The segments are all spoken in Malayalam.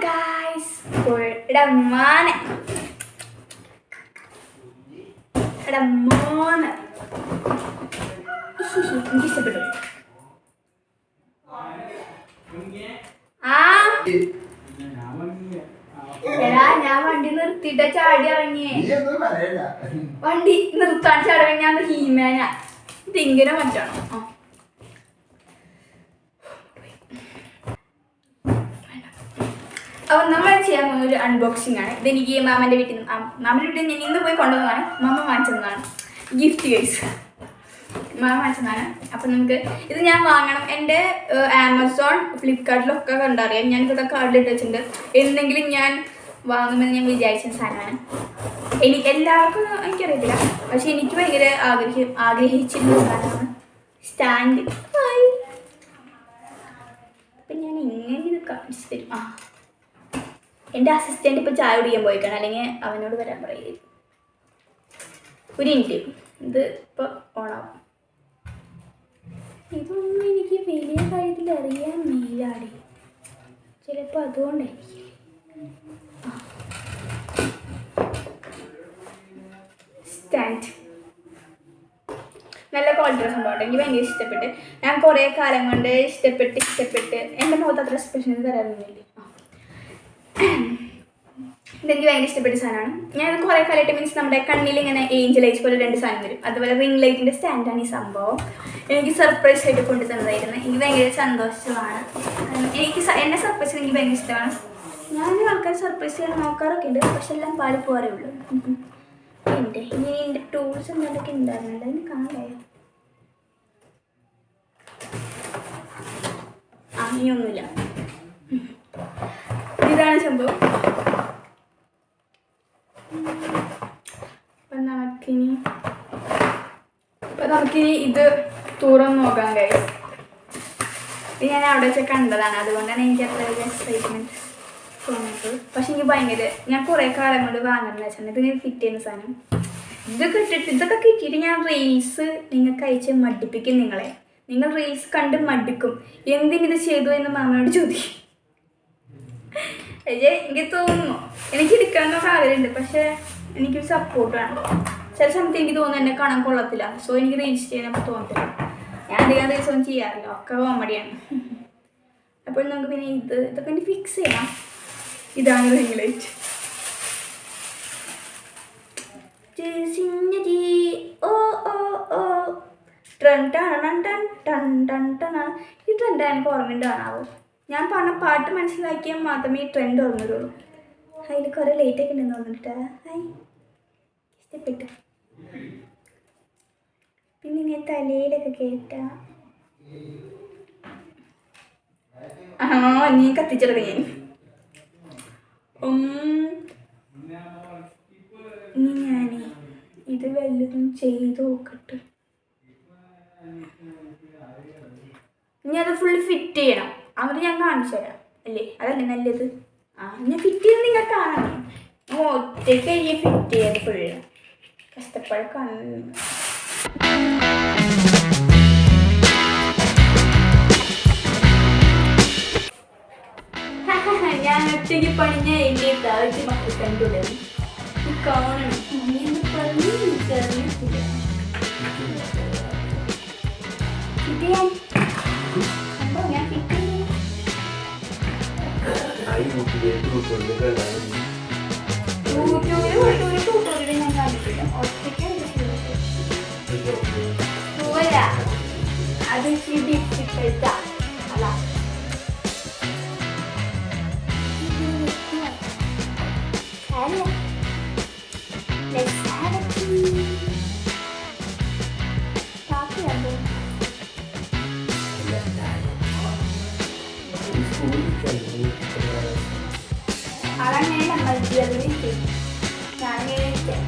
ഗായ്സ് for എടാ മാനെ. എടാ മോനെ. എനിക്ക് ഇഷ്ടപ്പെട്ടു. ആ? എടാ ഞാൻ വണ്ടി നിർത്തിട്ട ചാടി ഇറങ്ങിയേ. വണ്ടി നിർത്താൻ ചാടി ഇറങ്ങിയാന്ന് ഹീമാനാ ഇതിങ്ങനെ മാറ്റാണോ ആ അപ്പോൾ നമ്മൾ ചെയ്യാൻ പോകുന്ന ഒരു അൺബോക്സിംഗ് ആണ്. ഇതെനിക്ക് മാമന്റെ വീട്ടിൽ നിന്ന് മാമന്റെ വീട്ടിൽ നിന്ന് ഞാൻ ഇന്ന് പോയി കൊണ്ടുവന്നതാണ്. മാമ വാങ്ങിച്ചതാണ്. ഗിഫ്റ്റ് ഗൈസ് മാമ വാങ്ങിച്ചതാണ്. അപ്പം നമുക്ക് ഇത് ഞാൻ വാങ്ങണം. എന്റെ ആമസോൺ ഫ്ലിപ്കാർട്ടിലൊക്കെ കണ്ടറിയാം. ഞാൻ ഇതൊക്കെ കാർഡിലിട്ട് വെച്ചിട്ടുണ്ട്. എന്തെങ്കിലും ഞാൻ വാങ്ങുമെന്ന് ഞാൻ വിചാരിച്ച സാധനമാണ്. എനിക്ക് എല്ലാവർക്കും എനിക്കറിയത്തില്ല. പക്ഷെ എനിക്ക് ഭയങ്കര ആഗ്രഹി ആഗ്രഹിച്ചിരുന്ന സാധനമാണ്. സ്റ്റാൻഡ് അപ്പം ഞാൻ ഇങ്ങനെ ഇത് കാണിച്ചു തരും. ആ. എന്റെ അസിസ്റ്റന്റ് ഇപ്പോൾ ചായ കുടിക്കാൻ പോയിക്കാണ്. അല്ലെങ്കിൽ അവനോട് വരാൻ പറയും. ഒരു മിനിറ്റ് ഇത് ഇപ്പോൾ ഓണാവും ഇതൊന്നും എനിക്ക് വലിയ കാര്യത്തിൽ അറിയാൻ മേലാടി. ചിലപ്പോൾ അതുകൊണ്ടായിരിക്കും സ്റ്റാൻഡ് നല്ല ക്വാളിറ്റിയുള്ള സംഭവം എനിക്ക് ഭയങ്കര ഇഷ്ടപ്പെട്ട്. ഞാൻ കുറേ കാലം കൊണ്ട് ഇഷ്ടപ്പെട്ട് ഇഷ്ടപ്പെട്ട് എന്റെ മുഖത്ത് അത്ര സ്പെഷ്യൽ തരാനൊന്നുമില്ല ആ. ഇതെനിക്ക് ഭയങ്കര ഇഷ്ടപ്പെട്ട സാധനമാണ്. ഞാൻ കുറേ കാലമായിട്ട് മീൻസ് നമ്മുടെ കണ്ണിൽ ഇങ്ങനെ ഏഞ്ചൽ ലൈറ്റ് പോലെ രണ്ട് സാധനം വരും. അതുപോലെ റിംഗ് ലൈറ്റിന്റെ സ്റ്റാൻഡാണ് ഈ സംഭവം. എനിക്ക് സർപ്രൈസ് ആയിട്ട് കൊണ്ടു തന്നതായിരുന്നു. എനിക്ക് ഭയങ്കര സന്തോഷമാണ്. എനിക്ക് എന്നെ സർപ്രൈസ് എനിക്ക് ഭയങ്കര ഇഷ്ടമാണ്. ഞാൻ ആൾക്കാർ സർപ്രൈസ് ചെയ്യാൻ നോക്കാറൊക്കെ ഉണ്ട്. പക്ഷെ എല്ലാം പാടി പോകാറേ ഉള്ളൂ. എന്റെ ഇനി എന്റെ ടൂൾസ് എന്തൊക്കെ ഉണ്ടായിരുന്നില്ല അതിന് കാണായോ അങ്ങനെയൊന്നുമില്ല. ഇതാണ് സംഭവം അപ്പം നമുക്കിനി അപ്പം നമുക്കിനി ഇത് തുറന്ന് നോക്കാം കഴിയും ഇത് ഞാൻ അവിടെ വെച്ച് കണ്ടതാണ്. അതുകൊണ്ടാണ് എനിക്ക് അത്ര വലിയ എക്സൈറ്റ്മെന്റ് തോന്നിയത്. പക്ഷെ എനിക്ക് ഭയങ്കര ഞാൻ കുറേ കാലം കൊണ്ട് വാങ്ങണമെന്ന് ഇതിന് ഫിറ്റ് ചെയ്യുന്ന സാധനം. ഇതൊക്കെ ഇട്ടിട്ട് ഇതൊക്കെ കിട്ടിയിട്ട് ഞാൻ റീൽസ് നിങ്ങൾക്ക് അയച്ച് മടിപ്പിക്കും നിങ്ങളെ. നിങ്ങൾ റീൽസ് കണ്ട് മടുക്കും. എന്തിനിത് ചെയ്തു എന്ന് മാമനോട് ചോദിക്കും എനിക്ക് തോന്നുന്നു. എനിക്ക് എടുക്കാനൊക്കെ ആഗ്രഹമുണ്ട് പക്ഷേ എനിക്ക് സപ്പോർട്ട് വേണം. ചില സമയത്ത് എനിക്ക് തോന്നുന്നു എന്നെ കാണാൻ കൊള്ളത്തില്ല. സോ എനിക്ക് റീൽസ് ചെയ്യാനൊക്കെ തോന്നത്തില്ല. ഞാൻ അധികം ദിവസം ചെയ്യാറില്ല. ഒക്കെ കോമഡിയാണ് അപ്പോൾ നമുക്ക് പിന്നെ ഇത് ഇതൊക്കെ എനിക്ക് ഫിക്സ് ചെയ്യാം. ഇതാണ് റിംഗ് ലൈറ്റ് ഓ ഓ ഓ. ട്രൺ ടൺ ടൺ ടൺ ടൺ ടൺ. ഈ ട്രെൻഡ് എനിക്ക് ഓർമ്മയുണ്ട് കാണാവോ ഞാൻ പറഞ്ഞ പാട്ട് മനസ്സിലാക്കിയാൽ മാത്രമേ ട്രെൻഡ് ഓർമ്മ വരുള്ളൂ അതിൽ കുറേ ലേറ്റ് ഒക്കെ ഉണ്ടെന്ന് തോന്നിട്ട് ഹായ്. ഇഷ്ടപ്പെട്ടു. പിന്നെ ഇങ്ങനെ തലയിലൊക്കെ കേട്ട. ആ നീ കത്തിച്ചെടുക്ക. ഇനി ഇത് വല്ലതും ചെയ്ത് നോക്കട്ടെ. ഇനി അത് ഫുൾ ഫിറ്റ് ചെയ്യണം. അവർ ഞാൻ കാണിച്ചു തരാം. അല്ലേ? അതല്ലേ നല്ലത്? ആ ഞാൻ ഫിറ്റ് ചെയ്ത് നിങ്ങൾ കാണണം ഞാൻ ഒറ്റയ്ക്ക് ഈ ഫിറ്റ് ചെയ്യാൻ ഫുള്ള് കഷ്ടപ്പാട് കാണുന്നു ഞാൻ ഒറ്റയ്ക്ക് പണിഞ്ഞ എന്റെ താഴ്ച മക്കൾ കണ്ടുള്ളത് കാണണം നീ പറഞ്ഞു ഫിറ്റ് ചെയ്യാൻ ആയി കണ്ടിട്ടില്ല. ഒറ്റയ്ക്ക് പോവല്ല. അത് ഡിഫിക്കൽട്ടാ അല്ല. സാരമില്ല. Let's ജർമ്മനിക്ക് ഞാനിങ്ങനെ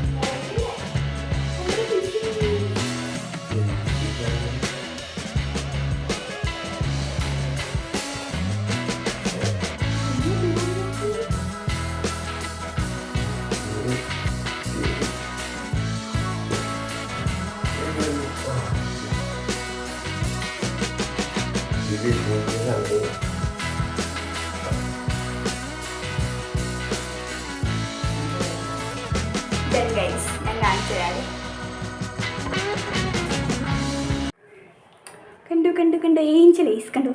Jadi, mungkin nanti കണ്ടു കണ്ടു കണ്ടു. ഏഞ്ചൽ ഐസ് കണ്ടു.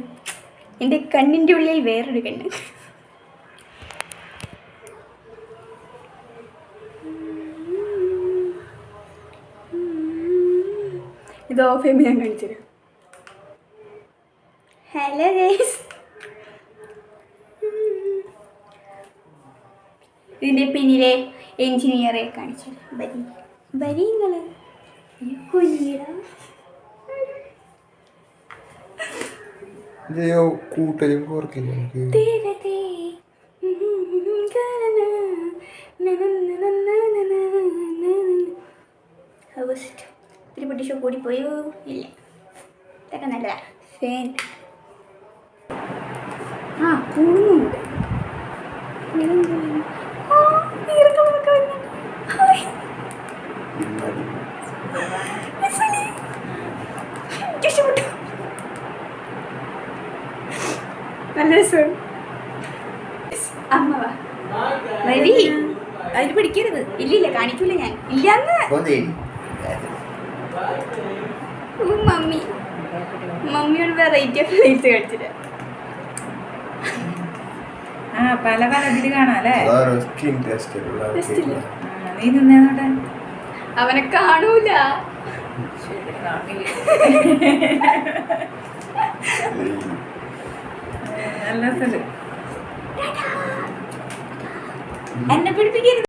എന്റെ കണ്ണിന്റെ ഉള്ളിൽ വേറൊരു കണ്ണ് ഇത് ഓഫ് ചെയ്യുമ്പോൾ ഞാൻ കാണിച്ചു ഹലോ ഗൈസ് ഇതിന്റെ പിന്നിലെ എഞ്ചിനീയറെ കാണിച്ചു തരാം. ബരി നിങ്ങൾ ഇതയോ കൂട്ടരും നമുക്ക് ഒരു പൊട്ടിഷോ കൂടി പോയോ ഇല്ല ഇതൊക്കെ നല്ലതാ ഫാൻ ആ രസമാണ് അമ്മ വരി. അതിൽ പിടിക്കരുത്. ഇല്ലില്ല കാണിക്കൂല ഞാൻ. ഇല്ലാന്ന്. ഓ, മമ്മി. മമ്മിയോട് വെറൈറ്റി ഓഫ് ലൈറ്റ്സ് കാണിച്ചിട്ട് ആ പല പല ഇതിൽ കാണാല്ലേ. നീ നിന്നേന്നോട്ടെ അവനെ കാണൂല. സ്ഥലം എന്നെ പിടിപ്പിക്കരുത്.